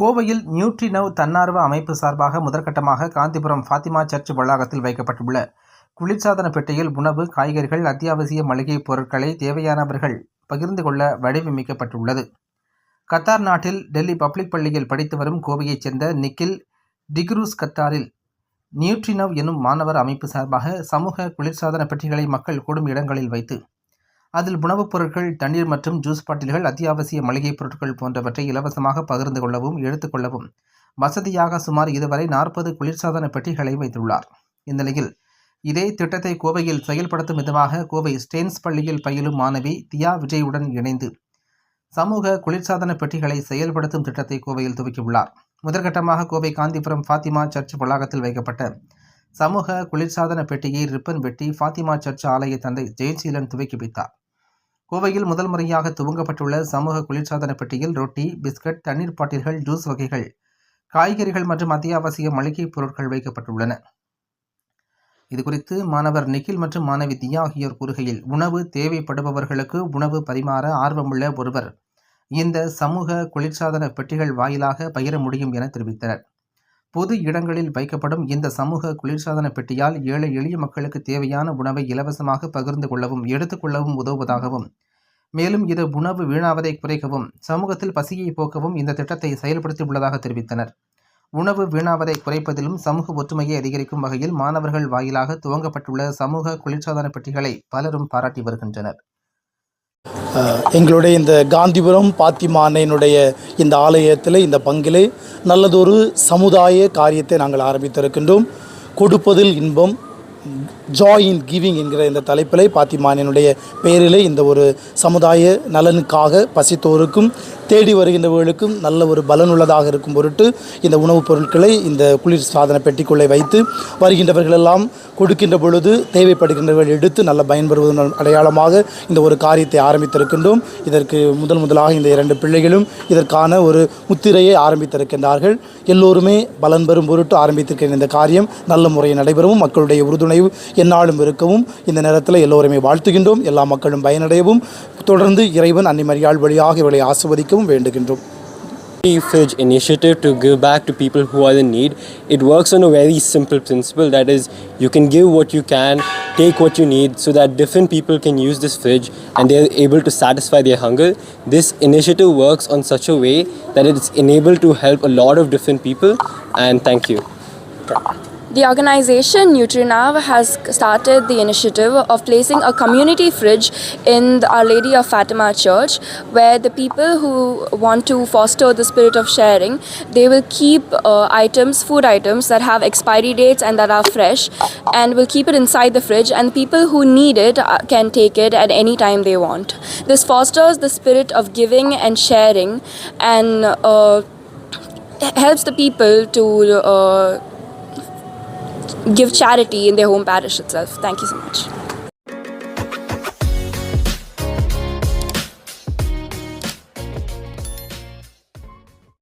கோவையில் நியூட்ரினவ் தன்னார்வ அமைப்பு சார்பாக முதற்கட்டமாக காந்திபுரம் ஃபாத்திமா சர்ச் வளாகத்தில் வைக்கப்பட்டுள்ள குளிர்சாதன பெட்டியில் உணவு காய்கறிகள் அத்தியாவசிய மளிகைப் பொருட்களை தேவையானவர்கள் பகிர்ந்து கொள்ள வடிவமைக்கப்பட்டுள்ளது. கத்தார் நாட்டில் டெல்லி பப்ளிக் பள்ளியில் படித்து வரும் கோவையைச் சேர்ந்த நிக்கில் டிக்ரூஸ் கத்தாரில் நியூட்ரினவ் எனும் மாணவர் அமைப்பு சார்பாக சமூக குளிர்சாதன பெட்டிகளை மக்கள் கூடும் இடங்களில் வைத்து அதில் உணவுப் பொருட்கள் தண்ணீர் மற்றும் ஜூஸ் பாட்டில்கள் அத்தியாவசிய மளிகைப் பொருட்கள் போன்றவற்றை இலவசமாக பகிர்ந்து கொள்ளவும் எடுத்துக்கொள்ளவும் வசதியாக சுமார் இதுவரை நாற்பது குளிர்சாதன பெட்டிகளை வைத்துள்ளார். இந்நிலையில் இதே திட்டத்தை கோவையில் செயல்படுத்தும் விதமாக கோவை ஸ்டெயின்ஸ் பள்ளியில் பயிலும் மாணவி தியா விஜயுடன் இணைந்து சமூக குளிர்சாதன பெட்டிகளை செயல்படுத்தும் திட்டத்தை கோவையில் துவக்கியுள்ளார். முதற்கட்டமாக கோவை காந்திபுரம் ஃபாத்திமா சர்ச் வளாகத்தில் வைக்கப்பட்ட சமூக குளிர்சாதன பெட்டியை ரிப்பன் வெட்டி ஃபாத்திமா சர்ச் ஆலய தந்தை ஜெயசீலன் துவக்கி வைத்தார். கோவையில் முதல் முறையாக துவங்கப்பட்டுள்ள சமூக குளிர்சாதன பெட்டியில் ரொட்டி பிஸ்கட் தண்ணீர் பாட்டில்கள் ஜூஸ் வகைகள் காய்கறிகள் மற்றும் அத்தியாவசிய மளிகைப் பொருட்கள் வைக்கப்பட்டுள்ளன. இதுகுறித்து மாணவர் நிக்கில் மற்றும் மாணவி தியா ஆகியோர் கூறுகையில் உணவு தேவைப்படுபவர்களுக்கு உணவு பரிமாற ஆர்வமுள்ள ஒருவர் இந்த சமூக குளிர்சாதன பெட்டிகள் வாயிலாக பகிர முடியும் என தெரிவித்தனர். பொது இடங்களில் வைக்கப்படும் இந்த சமூக குளிர்சாதன பெட்டியால் ஏழை எளிய மக்களுக்கு தேவையான உணவை இலவசமாக பகிர்ந்து கொள்ளவும் எடுத்துக்கொள்ளவும் உதவுவதாகவும் மேலும் இது உணவு வீணாவதை குறைக்கவும் சமூகத்தில் பசியை போக்கவும் இந்த திட்டத்தை செயல்படுத்தியுள்ளதாக தெரிவித்தனர். உணவு வீணாவதை குறைப்பதிலும் சமூக ஒற்றுமையை அதிகரிக்கும் வகையில் மாணவர்கள் வாயிலாக துவங்கப்பட்டுள்ள சமூக குளிர்சாதன பெட்டிகளை பலரும் பாராட்டி வருகின்றனர். எங்களுடைய இந்த காந்திபுரம் பாத்திமா அன்னையினுடைய இந்த ஆலயத்தில் இந்த பங்கிலே நல்லதொரு சமுதாய காரியத்தை நாங்கள் ஆரம்பித்திருக்கின்றோம். கொடுப்பதில் இன்பம் ஜாய் இன் கிவிங் என்கிற இந்த தலைப்பிலே பாத்திமானினுடைய பெயரிலே இந்த ஒரு சமுதாய நலனுக்காக பசித்தோருக்கும் தேடி வருகின்றவர்களுக்கும் நல்ல ஒரு பலனுள்ளதாக இருக்கும் பொருட்டு இந்த உணவுப் பொருட்களை இந்த குளிர் சாதன பெட்டிக்குள்ளே வைத்து வருகின்றவர்கள் எல்லாம் கொடுக்கின்ற பொழுது தேவைப்படுகின்றவர்கள் எடுத்து நல்ல பயன்பெறுவதன் அடையாளமாக இந்த ஒரு காரியத்தை ஆரம்பித்திருக்கின்றோம். இதற்கு முதல் முதலாக இந்த இரண்டு பிள்ளைகளும் இதற்கான ஒரு முத்திரையை ஆரம்பித்திருக்கின்றார்கள். எல்லோருமே பலன் பெறும் பொருட்டு ஆரம்பித்திருக்கிற இந்த காரியம் நல்ல முறையில் நடைபெறவும் மக்களுடைய உறுதுணைவு எந்நாளும் இருக்கவும் இந்த நேரத்தில் எல்லோருமே வாழ்த்துகின்றோம். எல்லா மக்களும் பயனடையவும். தொடர்ந்து இறைவன் அன்னை மரியாள் வழியாக இவளை ஆசிர்வதிக்கவும் வேண்டுகின்றோம் Fridge initiative to give back to people who are in need. It works on a very simple principle that is, you can give what you can, take what you need, so that different people can use this fridge and they're able to satisfy their hunger. This initiative works on such a way that it's enabled to help a lot of different people. And thank you. The organization Nutrinav has started the initiative of placing a community fridge in Our Lady of Fatima Church where the people who want to foster the spirit of sharing they will keep uh, items food items that have expiry dates and that are fresh and will keep it inside the fridge and people who need it uh, can take it at any time they want. This fosters the spirit of giving and sharing and uh, helps the people to uh, give charity in their home parish itself. Thank you so much.